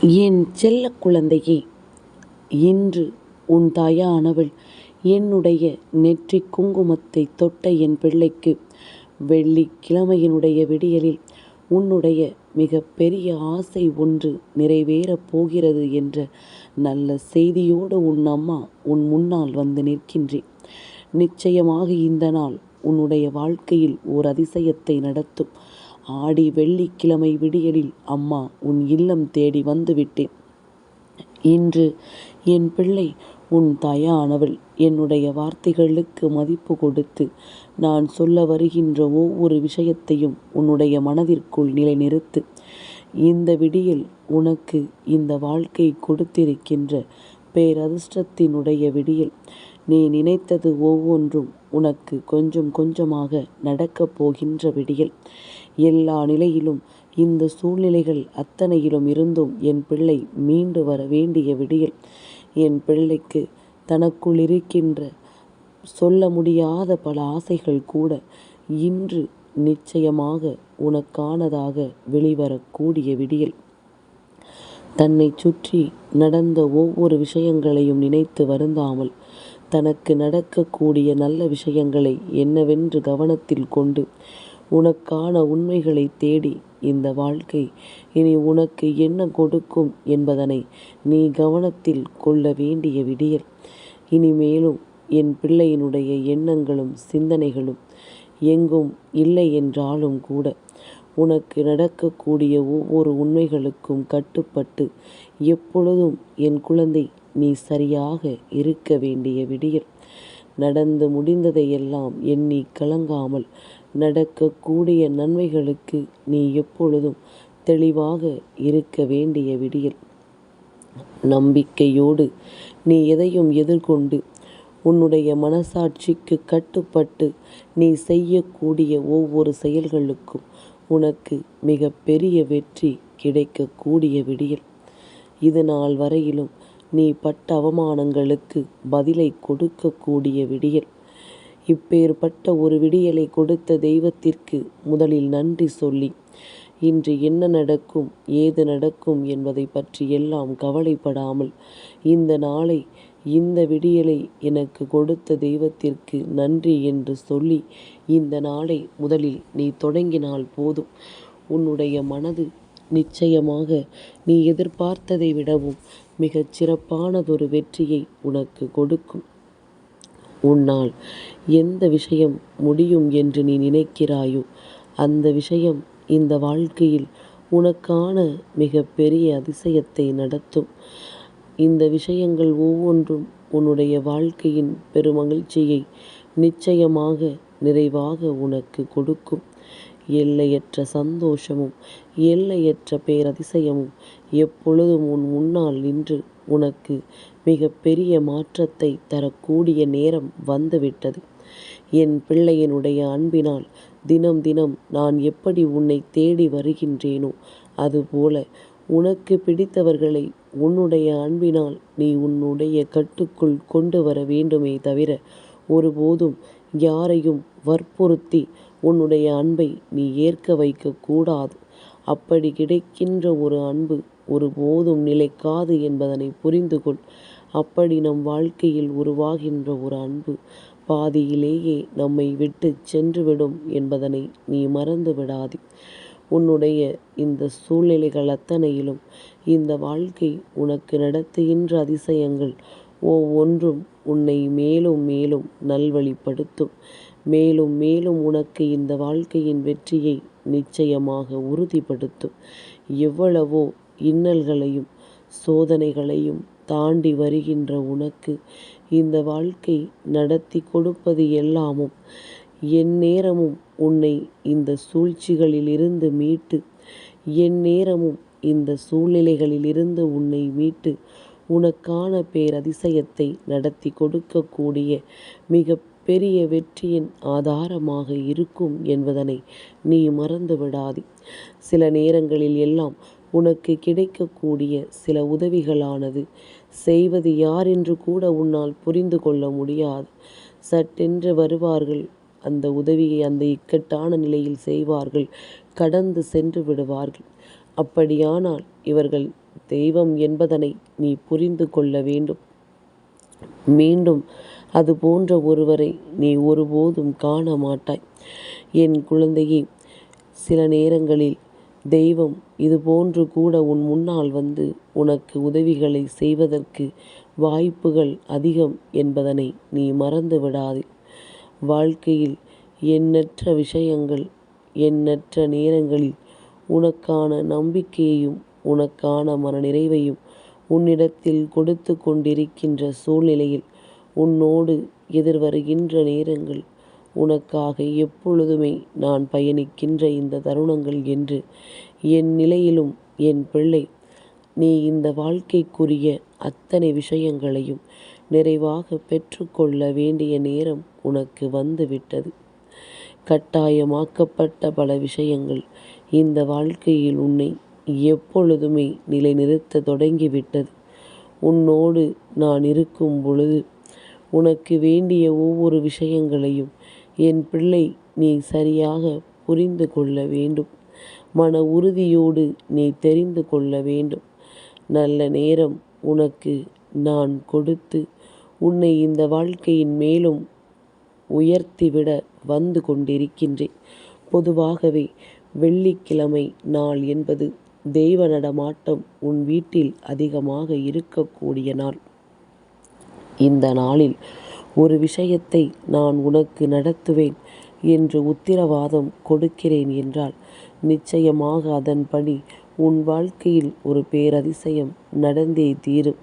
என் செல்ல குழந்தையே இன்று உன் தாயானவள் என்னுடைய நெற்றி குங்குமத்தை தொட்ட என் பிள்ளைக்கு வெள்ளிக்கிழமையினுடைய விடியலில் உன்னுடைய மிக பெரிய ஆசை ஒன்று நிறைவேறப் போகிறது என்ற நல்ல செய்தியோடு உன் அம்மா உன் முன்னால் வந்து நிற்கின்றேன். நிச்சயமாக இந்த நாள் உன்னுடைய வாழ்க்கையில் ஓர் அதிசயத்தை நடத்தும். ஆடி வெள்ளிக்கிழமை விடியலில் அம்மா உன் இல்லம் தேடி வந்துவிட்டேன். இன்று என் பிள்ளை உன் தாயானவள் என்னுடைய வார்த்தைகளுக்கு மதிப்பு கொடுத்து நான் சொல்ல வருகின்ற ஒவ்வொரு விஷயத்தையும் உன்னுடைய மனதிற்குள் நிலைநிறுத்து. இந்த விடியல் உனக்கு இந்த வாழ்க்கை கொடுத்திருக்கின்ற பேரதிர்ஷ்டத்தினுடைய விடியல். நீ நினைத்தது ஒவ்வொன்றும் உனக்கு கொஞ்சம் கொஞ்சமாக நடக்கப் போகின்ற விடியல். எல்லா நிலையிலும் இந்த சூழ்நிலைகள் அத்தனையிலும் இருந்தும் என் பிள்ளை மீண்டு வர வேண்டிய விடியல். என் பிள்ளைக்கு தனக்குள் இருக்கின்ற சொல்ல முடியாத பல ஆசைகள் கூட இன்று நிச்சயமாக உனக்கானதாக வெளிவரக்கூடிய விடியல். தன்னைச் சுற்றி நடந்த ஒவ்வொரு விஷயங்களையும் நினைத்து வருந்தாமல் தனக்கு நடக்கக்கூடிய நல்ல விஷயங்களை என்னவென்று கவனத்தில் கொண்டு உனக்கான உண்மைகளை தேடி இந்த வாழ்க்கை இனி உனக்கு என்ன கொடுக்கும் என்பதனை நீ கவனத்தில் கொள்ள வேண்டிய விடியல். இனிமேலும் என் பிள்ளையினுடைய எண்ணங்களும் சிந்தனைகளும் எங்கும் இல்லை என்றாலும் கூட உனக்கு நடக்கக்கூடிய ஒவ்வொரு உண்மைகளுக்கும் கட்டுப்பட்டு எப்பொழுதும் என் குழந்தை நீ சரியாக இருக்க வேண்டிய விடியல். நடந்து முடிந்ததையெல்லாம் எண்ணி கலங்காமல் நடக்கக்கூடிய நன்மைகளுக்கு நீ எப்பொழுதும் தெளிவாக இருக்க வேண்டிய விடியல். நம்பிக்கையோடு நீ எதையும் எதிர்கொண்டு உன்னுடைய மனசாட்சிக்கு கட்டுப்பட்டு நீ செய்யக்கூடிய ஒவ்வொரு செயல்களுக்கும் உனக்கு மிக பெரிய வெற்றி கிடைக்கக்கூடிய விடியல். இதுநாள் வரையிலும் நீ பட்ட அவமானங்களுக்கு பதிலை கொடுக்கக்கூடிய விடியல். இப்பேற்பட்ட ஒரு விடியலை கொடுத்த தெய்வத்திற்கு முதலில் நன்றி சொல்லி இன்று என்ன நடக்கும் ஏது நடக்கும் என்பதைப் பற்றியெல்லாம் கவலைப்படாமல் இந்த நாளை இந்த விடியலை எனக்கு கொடுத்த தெய்வத்திற்கு நன்றி என்று சொல்லி இந்த நாளை முதலில் நீ தொடங்கினால் போதும். உன்னுடைய மனது நிச்சயமாக நீ எதிர்பார்த்ததை விடவும் மிகச் சிறப்பானதொரு வெற்றியை உனக்கு கொடுக்கும். உன்னால் எந்த விஷயம் முடியும் என்று நீ நினைக்கிறாயோ அந்த விஷயம் இந்த வாழ்க்கையில் உனக்கான மிக பெரிய அதிசயத்தை நடத்தும். இந்த விஷயங்கள் ஒவ்வொன்றும் உன்னுடைய வாழ்க்கையின் பெருமகிழ்ச்சியை நிச்சயமாக நிறைவாக உனக்கு கொடுக்கும். எல்லையற்ற சந்தோஷமும் எல்லையற்ற பேரதிசயமும் எப்பொழுதும் உன் முன்னால் நின்று உனக்கு மிகப்பெரிய பெரிய தரக்கூடிய நேரம் வந்துவிட்டது. என் பிள்ளையினுடைய அன்பினால் தினம் தினம் நான் எப்படி உன்னை தேடி வருகின்றேனோ அதுபோல உனக்கு பிடித்தவர்களை உன்னுடைய அன்பினால் நீ உன்னுடைய கட்டுக்குள் கொண்டு வர வேண்டுமே தவிர ஒருபோதும் யாரையும் வற்புறுத்தி உன்னுடைய அன்பை நீ ஏற்க வைக்க கூடாது. அப்படி கிடைக்கின்ற ஒரு அன்பு ஒருபோதும் நிலைக்காது என்பதனை புரிந்து கொள். அப்படி நம் வாழ்க்கையில் உருவாகின்ற ஒரு அன்பு பாதியிலேயே நம்மை விட்டுச் சென்றுவிடும் என்பதனை நீ மறந்து விடாதே. உன்னுடைய இந்த சூழ்நிலைகள் அத்தனையிலும் இந்த வாழ்க்கை உனக்கு நடத்துகின்ற அதிசயங்கள் ஒவ்வொன்றும் உன்னை மேலும் மேலும் நல்வழிப்படுத்தும். மேலும் மேலும் உனக்கு இந்த வாழ்க்கையின் வெற்றியை நிச்சயமாக உறுதிப்படுத்தும். எவ்வளவோ இன்னல்களையும் சோதனைகளையும் தாண்டி வருகின்ற உனக்கு இந்த வாழ்க்கை நடத்திக் கொடுப்பது எல்லாமும் எந்நேரமும் உன்னை இந்த சூழ்ச்சிகளிலிருந்து மீட்டு எந்நேரமும் இந்த சூழ்நிலைகளிலிருந்து உன்னை மீட்டு உனக்கான பேரதிசயத்தை நடத்தி கொடுக்கக்கூடிய மிக பெரிய வெற்றியின் ஆதாரமாக இருக்கும் என்பதனை நீ மறந்து விடாதே. சில நேரங்களில் எல்லாம் உனக்கு கிடைக்கக்கூடிய சில உதவிகளானது. செய்வது யாரென்று கூட உன்னால் புரிந்து கொள்ள முடியாது. சட்டென்று வருவார்கள். அந்த உதவியை அந்த இக்கட்டான நிலையில் செய்வார்கள். கடந்து சென்று விடுவார்கள். அப்படியானால் இவர்கள் தெய்வம் என்பதனை நீ புரிந்து கொள்ள வேண்டும். மீண்டும் அது போன்ற ஒருவரை நீ ஒருபோதும் காண மாட்டாய். என் குழந்தையே சில நேரங்களில் தெய்வம் இதுபோன்று கூட உன் முன்னால் வந்து உனக்கு உதவிகளை செய்வதற்கு வாய்ப்புகள் அதிகம் என்பதனை நீ மறந்து விடாதே. வாழ்க்கையில் எண்ணற்ற விஷயங்கள் எண்ணற்ற நேரங்களில் உனக்கான நம்பிக்கையையும் உனக்கான மனநிறைவையும் உன்னிடத்தில் கொடுத்து கொண்டிருக்கின்ற சூழ்நிலையில் உன்னோடு எதிர்வருகின்ற நேரங்கள் உனக்காக எப்பொழுதுமே நான் பயணிக்கின்ற இந்த தருணங்கள் என்று என் நிலையிலும் என் பிள்ளை நீ இந்த வாழ்க்கைக்குரிய அத்தனை விஷயங்களையும் நிறைவாக பெற்றுக்கொள்ள வேண்டிய நேரம் உனக்கு வந்துவிட்டது. கட்டாயமாக்கப்பட்ட பல விஷயங்கள் இந்த வாழ்க்கையில் உன்னை எப்பொழுதுமே நிலைநிறுத்த தொடங்கிவிட்டது. உன்னோடு நான் இருக்கும் பொழுது உனக்கு வேண்டிய ஒவ்வொரு விஷயங்களையும் என் பிள்ளை நீ சரியாக புரிந்து கொள்ள வேண்டும். மன உறுதியோடு நீ தெரிந்து கொள்ள வேண்டும். நல்ல நேரம் உனக்கு நான் கொடுத்து உன்னை இந்த வாழ்க்கையின் மேலும் உயர்த்திவிட வந்து கொண்டிருக்கின்றேன். பொதுவாகவே வெள்ளிக்கிழமை நாள் என்பது தெய்வ நடமாட்டம் உன் வீட்டில் அதிகமாக இருக்கக்கூடிய நாள். இந்த நாளில் ஒரு விஷயத்தை நான் உனக்கு நடத்துவேன் என்று உத்திரவாதம் கொடுக்கிறேன் என்றால் நிச்சயமாக அதன்படி உன் வாழ்க்கையில் ஒரு பேரதிசயம் நடந்தே தீரும்.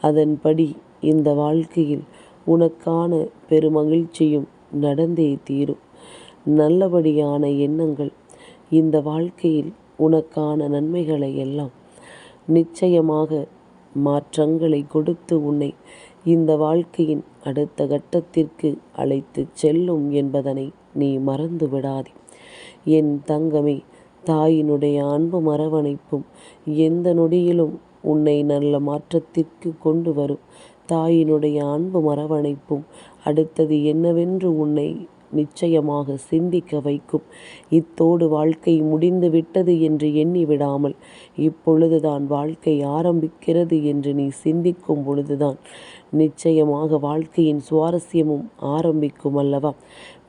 அதன்படி இந்த வாழ்க்கையில் உனக்கான பெருமகிழ்ச்சியும் நடந்தே தீரும். நல்லபடியான எண்ணங்கள் இந்த வாழ்க்கையில் உனக்கான நன்மைகளை எல்லாம் நிச்சயமாக மாற்றங்களை கொடுத்து உன்னை இந்த வாழ்க்கையின் அடுத்த கட்டத்திற்கு அழைத்துச் செல்லும் என்பதனை நீ மறந்து விடாதே. என் தங்கமே தாயினுடைய அன்பு மரவணைப்பும் எந்த நொடியிலும் உன்னை நல்ல மாற்றத்திற்கு கொண்டு வரும். தாயினுடைய அன்பு மரவணைப்பும் அடுத்தது என்னவென்று உன்னை நிச்சயமாக சிந்திக்க வைக்கும். இத்தோடு வாழ்க்கை முடிந்து விட்டது என்று எண்ணி விடாமல் இப்பொழுதுதான் வாழ்க்கை ஆரம்பிக்கிறது என்று நீ சிந்திக்கும் பொழுதுதான் நிச்சயமாக வாழ்க்கையின் சுவாரஸ்யமும் ஆரம்பிக்கும் அல்லவா?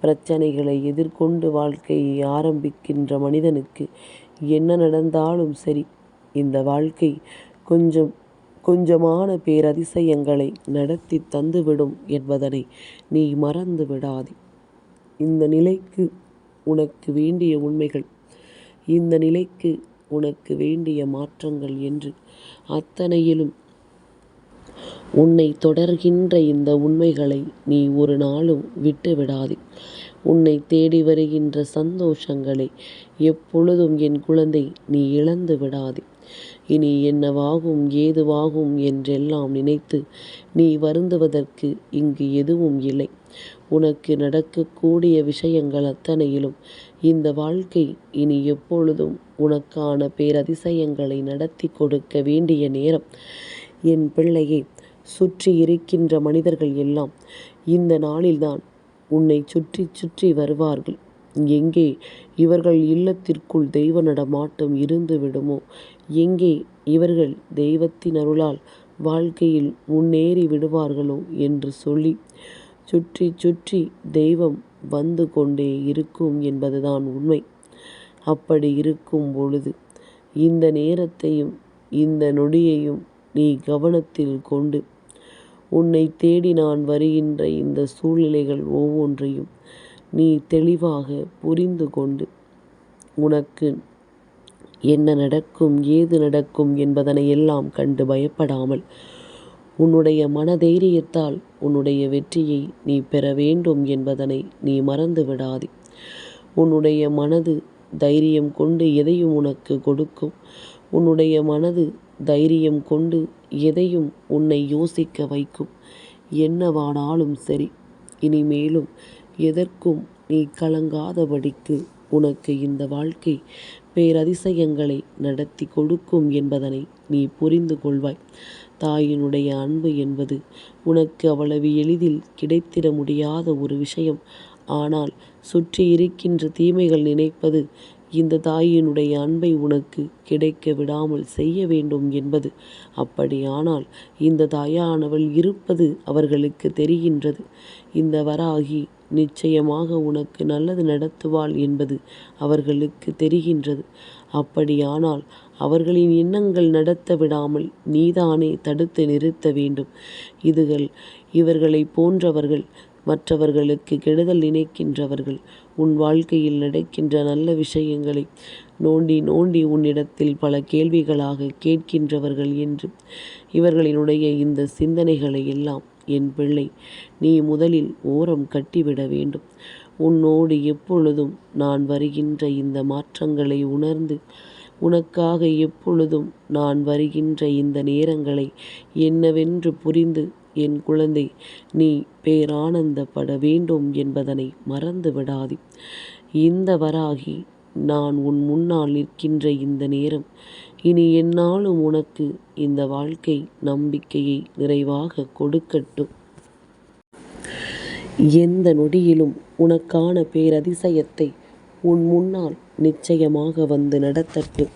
பிரச்சனைகளை எதிர்கொண்டு வாழ்க்கையை ஆரம்பிக்கின்ற மனிதனுக்கு என்ன நடந்தாலும் சரி இந்த வாழ்க்கை கொஞ்சம் கொஞ்சமான பேரதிசயங்களை நடத்தி தந்துவிடும் என்பதனை நீ மறந்து விடாதே. இந்த நிலைக்கு உனக்கு வேண்டிய உண்மைகள் இந்த நிலைக்கு உனக்கு வேண்டிய மாற்றங்கள் என்று அத்தனையிலும் உன்னை தொடர்கின்ற இந்த உண்மைகளை நீ ஒரு நாளும் விட்டு விடாதே உன்னை தேடி வருகின்ற சந்தோஷங்களை எப்பொழுதும் என் குழந்தை நீ இழந்து விடாதே. இனி என்னவாகும் ஏதுவாகும் என்றெல்லாம் நினைத்து நீ வருந்துவதற்கு இங்கு எதுவும் இல்லை. உனக்கு நடக்கக்கூடிய விஷயங்கள் அத்தனையிலும் இந்த வாழ்க்கை இனி எப்பொழுதும் உனக்கான பேரதிசயங்களை நடத்தி கொடுக்க வேண்டிய நேரம். என் பிள்ளையை சுற்றி இருக்கின்ற மனிதர்கள் எல்லாம் இந்த நாளில்தான் உன்னை சுற்றி சுற்றி வருவார்கள். எங்கே இவர்கள் இல்லத்திற்குள் தெய்வ நடமாட்டம் இருந்து விடுமோ? எங்கே இவர்கள் தெய்வத்தின் அருளால் வாழ்க்கையில் முன்னேறி விடுவார்களோ என்று சொல்லி சுற்றி சுற்றி தெய்வம் வந்து கொண்டே இருக்கும் என்பதுதான் உண்மை. அப்படி இருக்கும் பொழுது இந்த நேரத்தையும் இந்த நொடியையும் நீ கவனத்தில் கொண்டு உன்னை தேடி நான் வருகின்ற இந்த சூழ்நிலைகள் ஒவ்வொன்றையும் நீ தெளிவாக புரிந்து கொண்டு உனக்கு என்ன நடக்கும் ஏது நடக்கும் என்பதனை எல்லாம் கண்டு பயப்படாமல் உன்னுடைய மனதைரியத்தால் உன்னுடைய வெற்றியை நீ பெற வேண்டும் என்பதனை நீ மறந்து விடாதே உன்னுடைய மனது தைரியம் கொண்டு எதையும் உனக்கு கொடுக்கும். உன்னுடைய மனது தைரியம் கொண்டு எதையும் உன்னை யோசிக்க வைக்கும். என்னவானாலும் சரி இனிமேலும் எதற்கும் நீ கலங்காதபடிக்கு உனக்கு இந்த வாழ்க்கை பேரதிசயங்களை நடத்தி கொடுக்கும் என்பதனை நீ புரிந்து கொள்வாய். தாயினுடைய அன்பு என்பது உனக்கு அவ்வளவு எளிதில் கிடைத்திட முடியாத ஒரு விஷயம். ஆனால் சுற்றி இருக்கின்ற தீமைகள் நினைப்பது இந்த தாயினுடைய அன்பை உனக்கு கிடைக்க விடாமல் செய்ய வேண்டும் என்பது. அப்படியானால் இந்த தாயானவள் இருப்பது அவர்களுக்கு தெரிகின்றது. இந்த வராகி நிச்சயமாக உனக்கு நல்லது நடத்துவாள் என்பது அவர்களுக்கு தெரிகின்றது. அப்படியானால் அவர்களின் எண்ணங்கள் நடத்த விடாமல் நீதானே தடுத்து நிறுத்த வேண்டும். இதுகள் இவர்களை போன்றவர்கள் மற்றவர்களுக்கு கெடுதல் நினைக்கின்றவர்கள். உன் வாழ்க்கையில் நடக்கின்ற நல்ல விஷயங்களை நோண்டி நோண்டி உன்னிடத்தில் பல கேள்விகளாக கேட்கின்றவர்கள் என்று இவர்களினுடைய இந்த சிந்தனைகளை எல்லாம் என் பிள்ளை நீ முதலில் ஓரம் கட்டிவிட வேண்டும். உன்னோடு எப்பொழுதும் நான் வருகின்ற இந்த மாற்றங்களை உணர்ந்து உனக்காக எப்பொழுதும் நான் வருகின்ற இந்த நேரங்களை என்னவென்று புரிந்து என் குழந்தை நீ பேரானந்தப்பட வேண்டும் என்பதனை மறந்து விடாதே இந்த வராகி நான் உன் முன்னால் நிற்கின்ற இந்த நேரம் இனி என்னாலும் உனக்கு இந்த வாழ்க்கை நம்பிக்கையை நிறைவாக கொடுக்கட்டும். எந்த நொடியிலும் உனக்கான பேரதிசயத்தை உன் முன்னால் நிச்சயமாக வந்து நடத்தட்டும்.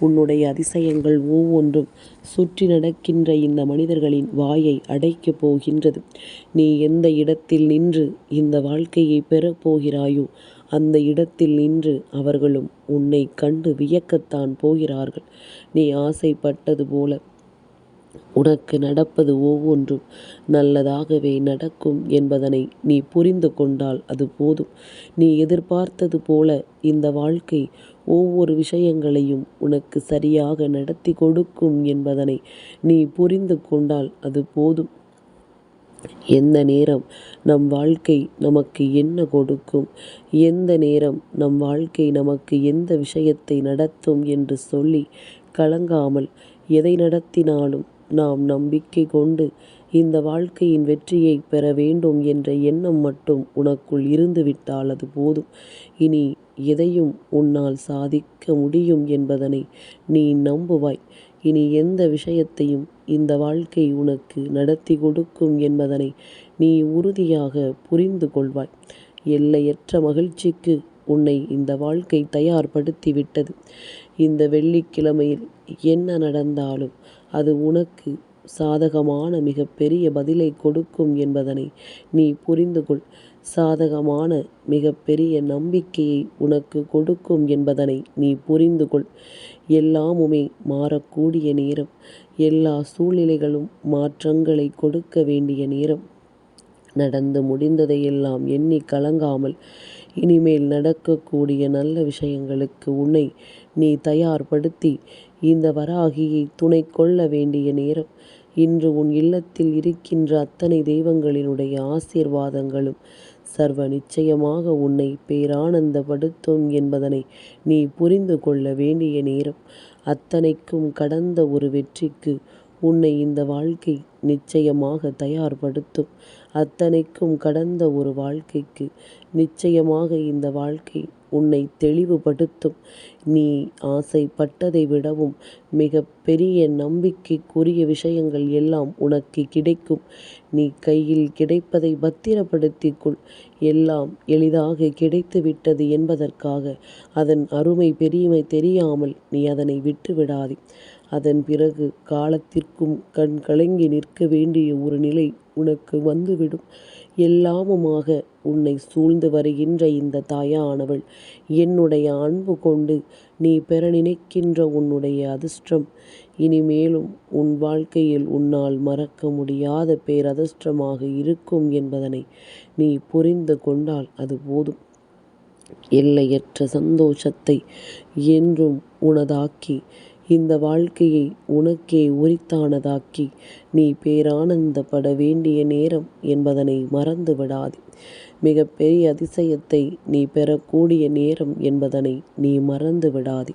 உன்னுடைய அதிசயங்கள் ஒவ்வொன்றும் சுற்றி நடக்கின்ற இந்த மனிதர்களின் வாயை அடைக்கப் போகின்றது. நீ எந்த இடத்தில் நின்று இந்த வாழ்க்கையை பெறப் போகிறாயோ அந்த இடத்தில் நின்று அவர்களும் உன்னை கண்டு வியக்கத்தான் போகிறார்கள். நீ ஆசைப்பட்டது போல உனக்கு நடப்பது ஒவ்வொன்றும் நல்லதாகவே நடக்கும் என்பதனை நீ புரிந்து கொண்டால் அது போதும். நீ எதிர்பார்த்தது போல இந்த வாழ்க்கை ஒவ்வொரு விஷயங்களையும் உனக்கு சரியாக நடத்தி கொடுக்கும் என்பதனை நீ புரிந்து கொண்டால் அது போதும். எந்த நேரம் நம் வாழ்க்கை நமக்கு என்ன கொடுக்கும்? எந்த நேரம் நம் வாழ்க்கை நமக்கு எந்த விஷயத்தை நடத்தும் என்று சொல்லி கலங்காமல் எதை நடத்தினாலும் நாம் நம்பிக்கை கொண்டு இந்த வாழ்க்கையின் வெற்றியை பெற வேண்டும் என்ற எண்ணம் மட்டும் உனக்குள் இருந்துவிட்டால் அது போதும். இனி எதையும் உன்னால் சாதிக்க முடியும் என்பதனை நீ நம்புவாய். இனி எந்த விஷயத்தையும் இந்த வாழ்க்கை உனக்கு நடத்தி கொடுக்கும் என்பதனை நீ உறுதியாக புரிந்து கொள்வாய். எல்லையற்ற மகிழ்ச்சிக்கு உன்னை இந்த வாழ்க்கை தயார்படுத்தி விட்டது இந்த வெள்ளிக்கிழமையில் என்ன நடந்தாலும் அது உனக்கு சாதகமான மிகப்பெரிய பதிலை கொடுக்கும் என்பதனை நீ புரிந்து கொள் சாதகமான மிகப்பெரிய நம்பிக்கையை உனக்கு கொடுக்கும் என்பதனை நீ புரிந்து கொள் எல்லாமுமே மாறக்கூடிய நேரம். எல்லா சூழ்நிலைகளும் மாற்றங்களை கொடுக்க வேண்டிய நேரம். நடந்து முடிந்ததையெல்லாம் எண்ணி கலங்காமல் இனிமேல் நடக்கக்கூடிய நல்ல விஷயங்களுக்கு உன்னை நீ தயார்படுத்தி இந்த வராகியை துணை கொள்ள வேண்டிய நேரம். இன்று உன் இல்லத்தில் இருக்கின்ற அத்தனை தெய்வங்களினுடைய ஆசீர்வாதங்களும் சர்வ நிச்சயமாக உன்னை பேரானந்தப்படுத்தும் என்பதனை நீ புரிந்து கொள்ள வேண்டிய நேரம். அத்தனைக்கும் கடந்த ஒரு வெற்றிக்கு உன்னை இந்த வாழ்க்கை நிச்சயமாக தயார்படுத்தும். அத்தனைக்கும் கடந்த ஒரு வாழ்க்கைக்கு. நிச்சயமாக இந்த வாழ்க்கை உன்னை தெளிவுபடுத்தும். நீ ஆசைப்பட்டதை விடவும் மிக பெரிய நம்பிக்கைக்குரிய விஷயங்கள் எல்லாம் உனக்கு கிடைக்கும். நீ கையில் கிடைப்பதை பத்திரப்படுத்திக்கொள். எல்லாம் எளிதாக கிடைத்துவிட்டது என்பதற்காக அதன் அருமை பெரியமை தெரியாமல் நீ அதனை விட்டு விடாதே அதன் பிறகு காலத்திற்கும் கண் கலங்கி நிற்க வேண்டிய ஒரு நிலை உனக்கு வந்துவிடும். எல்லாமுமாக உன்னை சூழ்ந்து வருகின்ற இந்த தாயானவள் என்னுடைய அன்பு கொண்டு நீ பெற நினைக்கின்ற உன்னுடைய அதிர்ஷ்டம். இனிமேலும் உன் வாழ்க்கையில் உன்னால் மறக்க முடியாத பேரதிர்ஷ்டமாக இருக்கும் என்பதனை நீ புரிந்து கொண்டால் அது போதும். எல்லையற்ற சந்தோஷத்தை என்றும் உனதாக்கி இந்த வாழ்க்கையை உனக்கே உரித்தானதாக்கி நீ பேரானந்தப்பட வேண்டிய நேரம் என்பதனை மறந்து விடாதே மிகப்பெரிய அதிசயத்தை நீ பெறக்கூடிய நேரம் என்பதனை நீ மறந்து விடாதே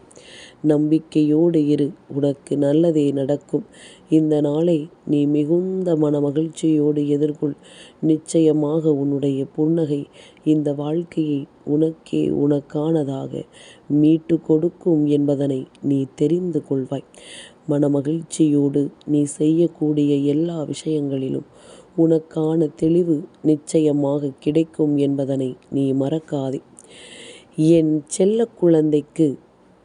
நம்பிக்கையோடு இரு. உனக்கு நல்லதே நடக்கும். இந்த நாளை நீ மிகுந்த மன மகிழ்ச்சியோடு எதிர்கொள். நிச்சயமாக உன்னுடைய புன்னகை இந்த வாழ்க்கையை உனக்கே உனக்கானதாக மீட்டு கொடுக்கும் என்பதனை நீ தெரிந்து கொள்வாய். மனமகிழ்ச்சியோடு நீ செய்யக்கூடிய எல்லா விஷயங்களிலும் உனக்கான தெளிவு நிச்சயமாக கிடைக்கும் என்பதனை நீ மறக்காதே. என் செல்ல குழந்தைக்கு